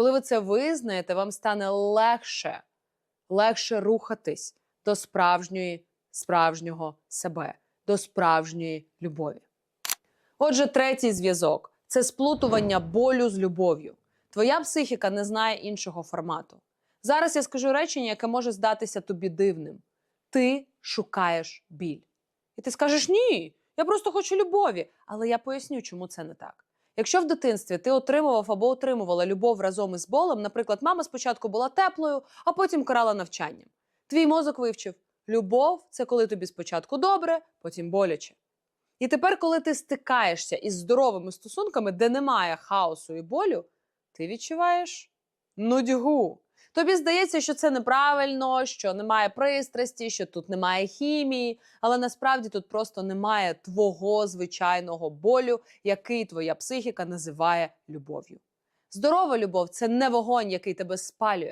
Коли ви це визнаєте, вам стане легше, легше рухатись до справжньої, справжнього себе, до справжньої любові. Отже, третій зв'язок це сплутування болю з любов'ю. Твоя психіка не знає іншого формату. Зараз я скажу речення, яке може здатися тобі дивним. Ти шукаєш біль. І ти скажеш ні, я просто хочу любові. Але я поясню, чому це не так. Якщо в дитинстві ти отримував або отримувала любов разом із болем, наприклад, мама спочатку була теплою, а потім карала навчанням. Твій мозок вивчив: любов це коли тобі спочатку добре, потім боляче. І тепер, коли ти стикаєшся із здоровими стосунками, де немає хаосу і болю, ти відчуваєш нудьгу. Тобі здається, що це неправильно, що немає пристрасті, що тут немає хімії, але насправді тут просто немає твого звичайного болю, який твоя психіка називає любов'ю. Здорова любов це не вогонь, який тебе спалює.